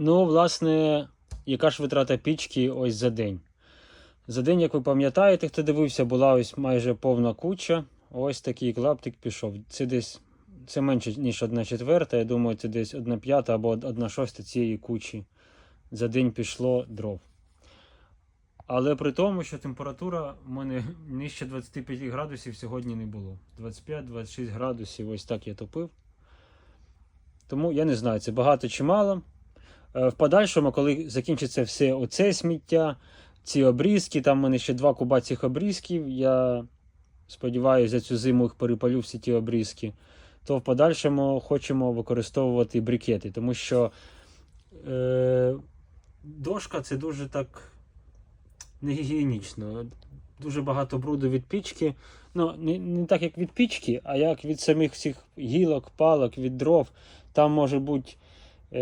Ну, власне, яка ж витрата пічки ось за день? За день, як ви пам'ятаєте, хто дивився, була ось майже повна куча. Ось такий клаптик пішов. Це десь це менше, ніж одна четверта. Я думаю, це десь одна п'ята або одна шоста цієї кучі. За день пішло дров. Але при тому, що температура в мене нижче 25 градусів сьогодні не було. 25-26 градусів, ось так я топив. Тому я не знаю, це багато чи мало. Е, В подальшому, коли закінчиться все оце сміття, ці обрізки, там в мене ще два куба цих обрізків. Я сподіваюся, за цю зиму їх перепалю всі ті обрізки. То в подальшому хочемо використовувати брикети, тому що е, дошка це дуже так негігієнічно. Дуже багато бруду від пічки. Ну, не, не так як від пічки, а як від самих цих гілок, палок, від дров. Там може бути. Е,